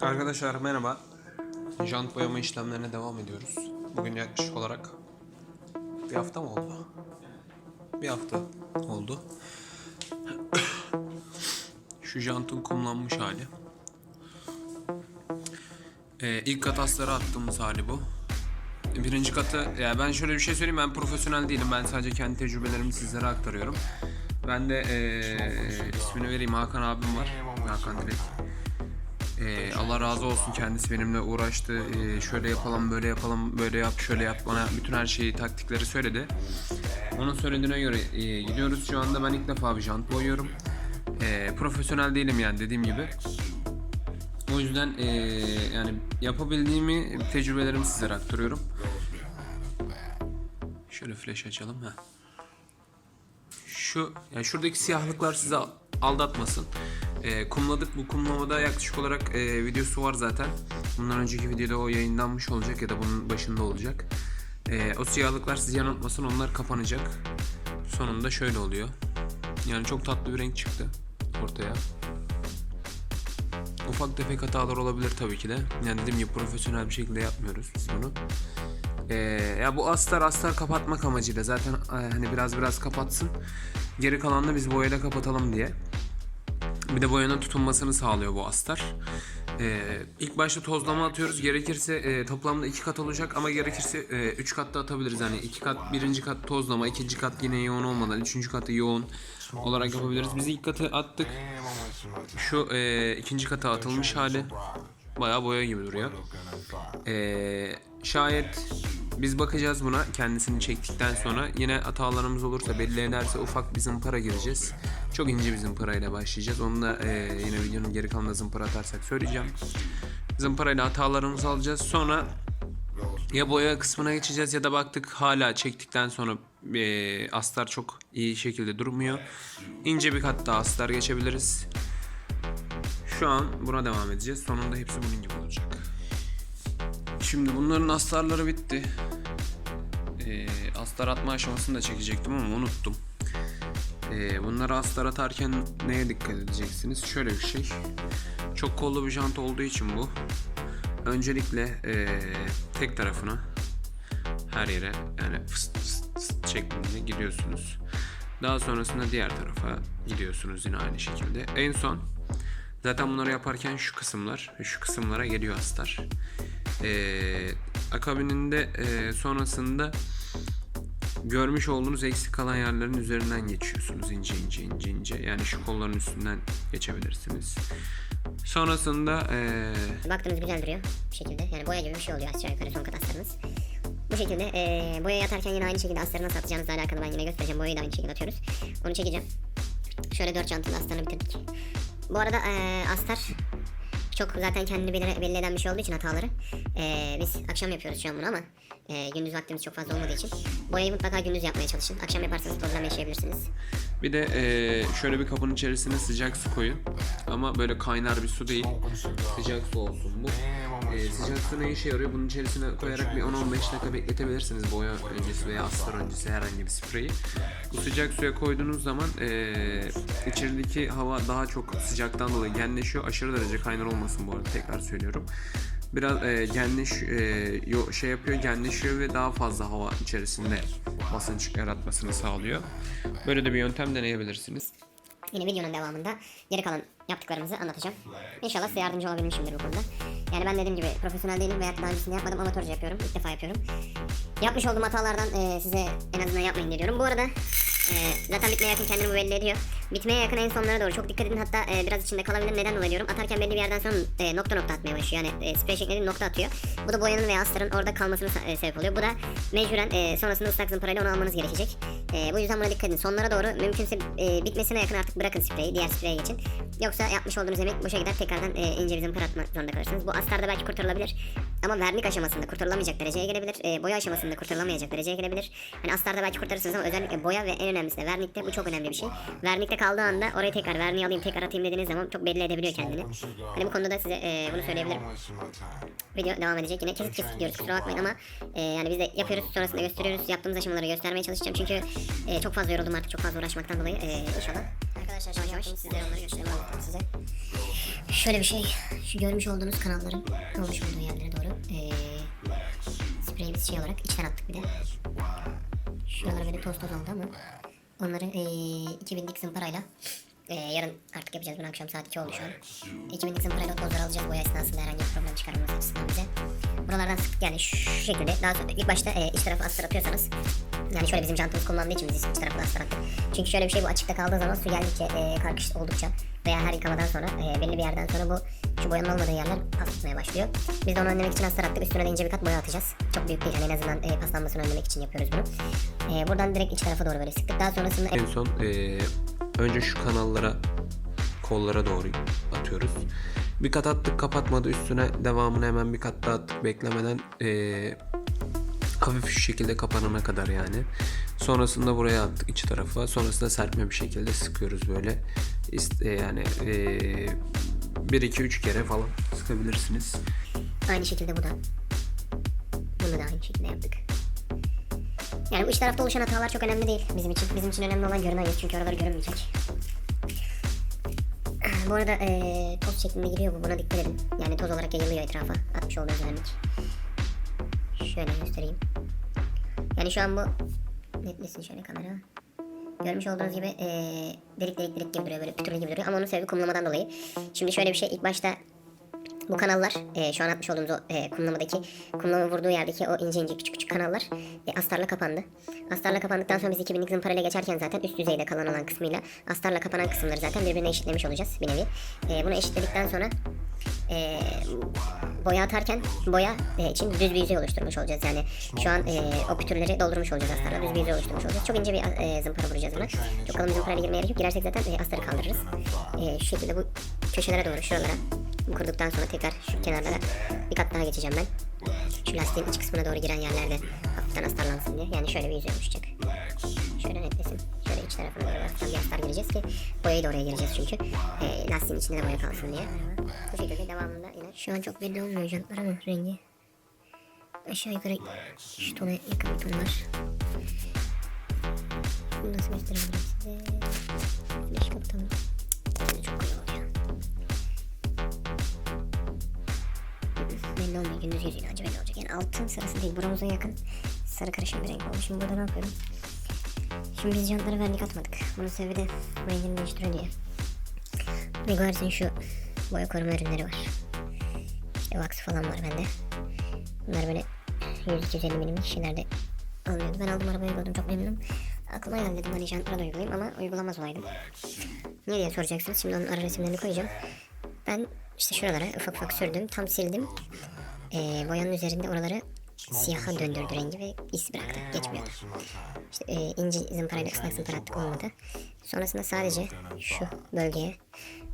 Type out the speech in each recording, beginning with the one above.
Arkadaşlar merhaba. Jant boyama işlemlerine devam ediyoruz. Bugün yaklaşık olarak bir hafta mı oldu? Bir hafta oldu. Şu jantın kumlanmış hali. Ee, ilk kat attığımız hali bu. Birinci katı, ya ben şöyle bir şey söyleyeyim ben profesyonel değilim. Ben sadece kendi tecrübelerimi sizlere aktarıyorum. Ben de ee, ismini vereyim Hakan abim var. Hakan Dilek. Ee, Allah razı olsun kendisi benimle uğraştı. Ee, şöyle yapalım, böyle yapalım, böyle yap, şöyle yap bana bütün her şeyi, taktikleri söyledi. Onun söylediğine göre e, gidiyoruz. Şu anda ben ilk defa bir jant boyuyorum. Ee, profesyonel değilim yani dediğim gibi. O yüzden e, yani yapabildiğimi, tecrübelerimi sizlere aktarıyorum. Şöyle flash açalım. Heh şu yani şuradaki siyahlıklar sizi aldatmasın. Ee, kumladık bu kumlamada yaklaşık olarak e, videosu var zaten. Bundan önceki videoda o yayınlanmış olacak ya da bunun başında olacak. Ee, o siyahlıklar sizi yanıltmasın onlar kapanacak. Sonunda şöyle oluyor. Yani çok tatlı bir renk çıktı ortaya. Ufak tefek hatalar olabilir tabii ki de. Yani dediğim gibi profesyonel bir şekilde yapmıyoruz biz bunu. Ee, ya bu astar astar kapatmak amacıyla zaten e, hani biraz biraz kapatsın. Geri kalanını biz boyayla kapatalım diye. Bir de boyanın tutunmasını sağlıyor bu astar. Ee, ilk başta tozlama atıyoruz. Gerekirse e, toplamda iki kat olacak ama gerekirse e, üç kat da atabiliriz. Yani iki kat, birinci kat tozlama, ikinci kat yine yoğun olmadan, üçüncü katı yoğun olarak yapabiliriz. Biz ilk katı attık. Şu e, ikinci kata atılmış hali. Bayağı boya gibi duruyor. Ee, şayet biz bakacağız buna kendisini çektikten sonra yine hatalarımız olursa belli ederse ufak bir zımpara gireceğiz. Çok ince bir zımpara ile başlayacağız. Onu da e, yine videonun geri kalanında zımpara atarsak söyleyeceğim. Zımparayla hatalarımızı alacağız. Sonra ya boya kısmına geçeceğiz ya da baktık hala çektikten sonra e, astar çok iyi şekilde durmuyor. İnce bir kat daha astar geçebiliriz. Şu an buna devam edeceğiz. Sonunda hepsi bunun gibi olacak. Şimdi bunların astarları bitti. Ee, astar atma aşamasını da çekecektim ama unuttum. Ee, bunları astar atarken neye dikkat edeceksiniz? Şöyle bir şey. Çok kollu bir jant olduğu için bu. Öncelikle ee, tek tarafına her yere yani fıst fıst fıst şeklinde gidiyorsunuz. Daha sonrasında diğer tarafa gidiyorsunuz yine aynı şekilde. En son Zaten bunları yaparken şu kısımlar şu kısımlara geliyor astar. Ee, akabininde e, sonrasında görmüş olduğunuz eksik kalan yerlerin üzerinden geçiyorsunuz ince ince ince ince. Yani şu kolların üstünden geçebilirsiniz. Sonrasında e, Baktığınız güzel duruyor bu şekilde. Yani boya gibi bir şey oluyor aşağı yukarı son kat astarımız. Bu şekilde eee boyayı atarken yine aynı şekilde astarı nasıl atacağınızla alakalı ben yine göstereceğim. Boyayı da aynı şekilde atıyoruz. Onu çekeceğim. Şöyle dört çantalı astarını bitirdik. Bu arada eee astar çok zaten kendini belli, belli eden bir şey olduğu için hataları. Eee biz akşam yapıyoruz şu an bunu ama eee, gündüz vaktimiz çok fazla olmadığı için boyayı mutlaka gündüz yapmaya çalışın. Akşam yaparsanız problem yaşayabilirsiniz. bir de e, şöyle bir kabın içerisine sıcak su koyun. Ama böyle kaynar bir su değil. Sıcak su olsun bu. E, sıcak su ne işe yarıyor? Bunun içerisine koyarak bir 10-15 dakika bekletebilirsiniz boya öncesi veya astar öncesi herhangi bir spreyi. Bu sıcak suya koyduğunuz zaman e, içerideki hava daha çok sıcaktan dolayı genleşiyor. Aşırı derece kaynar olmasın bu arada tekrar söylüyorum. Biraz e, genleş e, yo, şey yapıyor genleşiyor ve daha fazla hava içerisinde basınç yaratmasını sağlıyor. Böyle de bir yöntem deneyebilirsiniz. Yine videonun devamında geri kalan yaptıklarımızı anlatacağım. İnşallah size yardımcı olabilmişimdir bu konuda. Yani ben dediğim gibi profesyonel değilim veya daha öncesinde yapmadım amatörce yapıyorum. İlk defa yapıyorum. Yapmış olduğum hatalardan e, size en azından yapmayın diyorum. Bu arada e, zaten bitmeye yakın kendini bu belli ediyor. Bitmeye yakın en sonlara doğru çok dikkat edin. Hatta e, biraz içinde kalabilir. Neden dolayı diyorum. Atarken belli bir yerden sonra e, nokta nokta atmaya başlıyor. Yani e, sprey şeklinde nokta atıyor. Bu da boyanın veya astarın orada kalmasına e, sebep oluyor. Bu da mecburen e, sonrasında ıslak zımparayla onu almanız gerekecek. E, bu yüzden buna dikkat edin. Sonlara doğru mümkünse e, bitmesine yakın artık bırakın spreyi. Diğer spreye geçin. Yoksa yapmış olduğunuz emek boşa gider. Tekrardan e, ince bir zımpara atmak zorunda kalırsınız. Bu astarda belki kurtarılabilir. Ama vernik aşamasında kurtarılamayacak dereceye gelebilir. E, boya aşamasında kurtarılamayacak dereceye gelebilir. Hani astarda belki kurtarırsınız ama özellikle boya ve en önemlisi de vernikte bu çok önemli bir şey. Vernikte kaldığı anda oraya tekrar verniği alayım tekrar atayım dediğiniz zaman çok belli edebiliyor kendini. Hani bu konuda da size e, bunu söyleyebilirim. Video devam edecek yine kesit kesit gidiyoruz kusura bakmayın ama e, yani biz de yapıyoruz sonrasında gösteriyoruz yaptığımız aşamaları göstermeye çalışacağım çünkü e, çok fazla yoruldum artık çok fazla uğraşmaktan dolayı e, inşallah Arkadaşlar an yavaş sizlere onları göstereyim anlatayım size. Şöyle bir şey. Şu görmüş olduğunuz kanalların olmuş olduğu yerlere doğru. Ee, spreyimiz şey olarak içten attık bir de. Şuraları böyle toz toz oldu ama onları ee, 2000'lik zımparayla ee, yarın artık yapacağız. Bunu akşam saat 2 oldu şu an. 2000'lik zımparayla tozları alacağız boya esnasında herhangi bir problem çıkarmaması açısından bize. Buralardan sıktık yani şu şekilde. Daha sonra ilk başta ee, iç tarafı astar atıyorsanız yani şöyle bizim jantımız kullandığı için biz iç tarafını astar attık. Çünkü şöyle bir şey bu açıkta kaldığı zaman su geldikçe ee, karkış oldukça veya her yıkamadan sonra ee, belli bir yerden sonra bu şu boyanın olmadığı yerler paslanmaya başlıyor. Biz de onu önlemek için astar attık. Üstüne de ince bir kat boya atacağız. Çok büyük değil. Yani en azından ee, paslanmasını önlemek için yapıyoruz bunu. Ee, buradan direkt iç tarafa doğru böyle sıktık. Daha sonrasında En son eee, önce şu kanallara kollara doğru atıyoruz. Bir kat attık kapatmadı üstüne devamını hemen bir kat daha attık beklemeden eee, hafif şu şekilde kapanana kadar yani. Sonrasında buraya attık iç tarafa. Sonrasında serpme bir şekilde sıkıyoruz böyle. İst- e, yani 1 2 3 kere falan sıkabilirsiniz. Aynı şekilde bu da. Bunu da aynı şekilde yaptık. Yani bu iç tarafta oluşan hatalar çok önemli değil bizim için. Bizim için önemli olan görünen çünkü oraları görünmeyecek. Bu arada eee, toz şeklinde giriyor bu. Buna dikkat edin. Yani toz olarak yayılıyor etrafa. Atmış olduğunuz vernik. Şöyle göstereyim. Yani şu an bu netlesin şöyle kamera. Görmüş olduğunuz gibi eee, delik delik delik gibi duruyor böyle pütürlü gibi duruyor ama onun sebebi kumlamadan dolayı. Şimdi şöyle bir şey ilk başta bu kanallar e, şu an atmış olduğumuz o e, kumlamadaki kumlama vurduğu yerdeki o ince ince küçük küçük kanallar e, astarla kapandı. Astarla kapandıktan sonra biz 2000'lik zımparayla geçerken zaten üst yüzeyde kalan olan kısmıyla astarla kapanan kısımları zaten birbirine eşitlemiş olacağız bir nevi. E, bunu eşitledikten sonra e, boya atarken boya e, için düz bir yüzey oluşturmuş olacağız. Yani şu an e, o pütürleri doldurmuş olacağız astarla düz bir yüzey oluşturmuş olacağız. Çok ince bir e, zımpara vuracağız buna. Çok kalın bir zımparayla girmeye gerek yok. Girersek zaten e, astarı kaldırırız. E, şu şekilde bu köşelere doğru şuralara kurduktan sonra tekrar şu kenarlara bir kat daha geçeceğim ben. Şu lastiğin iç kısmına doğru giren yerlerde hafiften astarlansın diye. Yani şöyle bir yüzey oluşacak. Şöyle netlesin. Doğru hafiften bir astar gireceğiz ki boyayı da oraya gireceğiz çünkü. E, lastiğin içinde de boya kalsın diye. Bu şekilde devamında yine. Şu an çok belli olmuyor jantlar ama rengi. Aşağı yukarı şu tona yakın bir ton var. Bunu nasıl gösterebilirim size? Flash kapatalım. Çok koyu oluyor. belli olmuyor. Gündüz gözüyle anca belli olacak. Yani altın sarısı değil. Buramıza yakın sarı karışım bir renk oldu. Şimdi burada ne yapıyorum? Şimdi biz jantlara vernik atmadık. Bunun sebebi de rengini değiştiriyor diye. Meguiar's'in şu boya koruma ürünleri var. İşte wax falan var bende. Bunlar böyle 100-250 milimlik şişelerde alınıyordu. Ben aldım arabaya uyguladım çok memnunum. Aklıma geldi dedim hani jantlara da uygulayayım ama uygulamaz olaydım. Niye diye soracaksınız. Şimdi onun ara resimlerini koyacağım. Ben işte şuralara ufak ufak sürdüm. Tam sildim. Ee, boyanın üzerinde oraları siyaha döndürdü rengi ve iz bıraktı. Geçmiyordu. İşte e, ince zımparayla ıslak zımpara attık olmadı. Sonrasında sadece şu bölgeye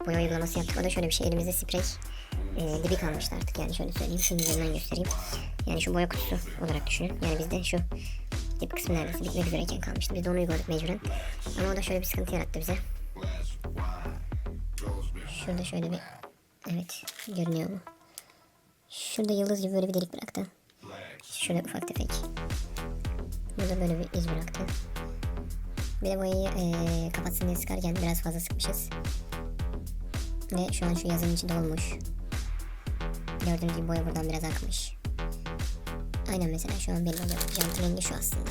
boya uygulaması yaptık. O da şöyle bir şey. Elimizde sprey e, dibi kalmıştı artık. Yani şöyle söyleyeyim. Şunun üzerinden göstereyim. Yani şu boya kutusu olarak düşünün. Yani bizde şu dip kısmı neredeyse bitmek üzereyken kalmıştı. Biz de onu uyguladık mecburen. Ama o da şöyle bir sıkıntı yarattı bize. Şurada şöyle bir evet görünüyor mu? Şurada yıldız gibi böyle bir delik bıraktı. Şurada ufak tefek. Burada böyle bir iz bıraktı. Bir de boyayı eee, kapatsın diye sıkarken biraz fazla sıkmışız. Ve şu an şu yazının içinde olmuş. Gördüğünüz gibi boya buradan biraz akmış. Aynen mesela şu an belli oluyor. Jantın rengi şu aslında.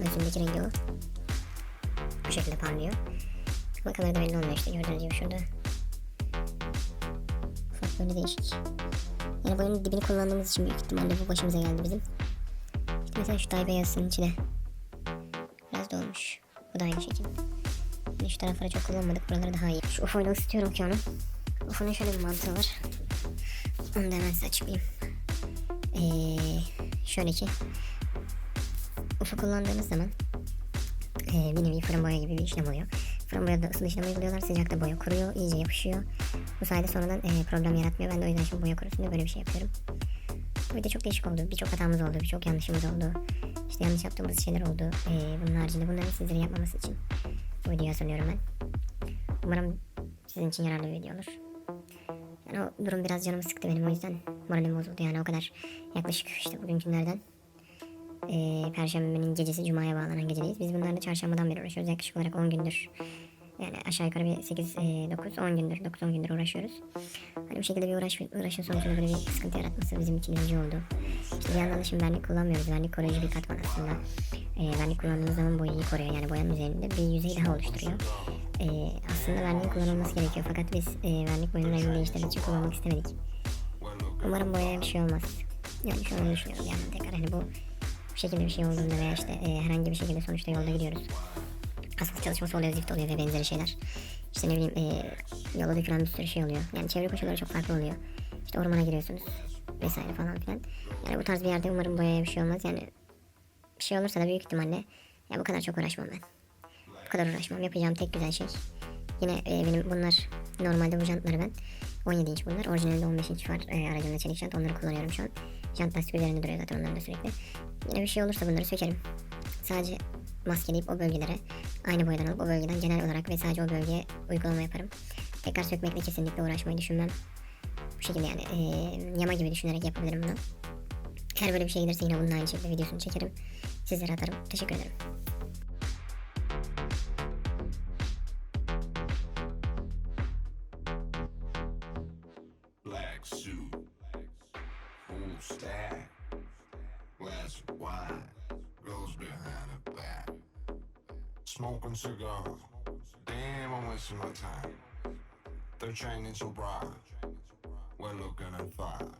Özündeki rengi o. Bu şekilde parlıyor. Ama kamerada belli olmuyor işte gördüğünüz gibi şurada. Ufak böyle değişik. Yani boyanın dibini kullandığımız için büyük ihtimalle bu başımıza geldi bizim. İşte mesela şu daybe yazısının içine. Biraz dolmuş. Bu da aynı şekilde. Yine şu tarafları çok kullanmadık. Buraları daha iyi. Şu UFO'yla ısıtıyorum ki onu. UFO'nun şöyle bir mantığı var. Onu da hemen size açıklayayım. Ee, şöyle ki. UFO kullandığınız zaman ee, bir nevi fırın boya gibi bir işlem oluyor. Fırın boyada ısılı işlem uyguluyorlar. Sıcakta boya kuruyor. iyice yapışıyor. Bu sayede sonradan e, problem yaratmıyor. Ben de o yüzden şimdi boya kurusun diye böyle bir şey yapıyorum. Bu video çok değişik oldu. Birçok hatamız oldu. Birçok yanlışımız oldu. İşte yanlış yaptığımız şeyler oldu. E, bunun haricinde bunların sizlerin yapmaması için bu videoyu hazırlıyorum ben. Umarım sizin için yararlı bir video olur. Yani o durum biraz canımı sıktı benim o yüzden moralim bozuldu yani o kadar yaklaşık işte bugün günlerden e, Perşembenin gecesi Cuma'ya bağlanan gecedeyiz. Biz bunlarla çarşambadan beri uğraşıyoruz. Yaklaşık olarak 10 gündür Yani aşağı yukarı bir 8, 9, 10 gündür, 9-10 gündür uğraşıyoruz. Hani bu şekilde bir uğraş, uğraşın sonucunda böyle bir sıkıntı yaratması bizim için üzücü oldu. İşte bir yandan da şimdi vernik kullanmıyoruz. Vernik koruyucu bir katman aslında. E, vernik kullandığımız zaman boyayı koruyor. Yani boyanın üzerinde bir yüzey daha oluşturuyor. E, aslında verniğin kullanılması gerekiyor. Fakat biz e, vernik boyanın rengini değiştirdiği için kullanmak istemedik. Umarım boyaya bir şey olmaz. Yani şu an düşünüyorum yandan tekrar. Hani bu bu şekilde bir şey olduğunda veya işte e, herhangi bir şekilde sonuçta yolda gidiyoruz. Asfalt çalışması oluyor, zift oluyor ve benzeri şeyler. İşte ne bileyim e, yola dökülen bir sürü şey oluyor. Yani çevre koşulları çok farklı oluyor. İşte ormana giriyorsunuz vesaire falan filan. Yani bu tarz bir yerde umarım boyaya bir şey olmaz. Yani bir şey olursa da büyük ihtimalle ya bu kadar çok uğraşmam ben. Bu kadar uğraşmam. Yapacağım tek güzel şey. Yine e, benim bunlar normalde bu jantları ben 17 inç bunlar. Orijinalinde 15 inç var e, aracımda çelik jant. Onları kullanıyorum şu an. Jant lastik üzerinde duruyor zaten onların da sürekli. Bir şey olursa bunları sökerim. Sadece maskeleyip o bölgelere aynı boyadan alıp o bölgeden genel olarak ve sadece o bölgeye uygulama yaparım. Tekrar sökmekle kesinlikle uğraşmayı düşünmem. Bu şekilde yani e, yama gibi düşünerek yapabilirim bunu. Eğer böyle bir şey gelirse yine bunun aynı şekilde videosunu çekerim. Sizlere atarım. Teşekkür ederim. black suit, full stack, glass of wine, goes behind the back, smoking cigars. Damn, I'm wasting my time. They're training so bright, we're looking at fire.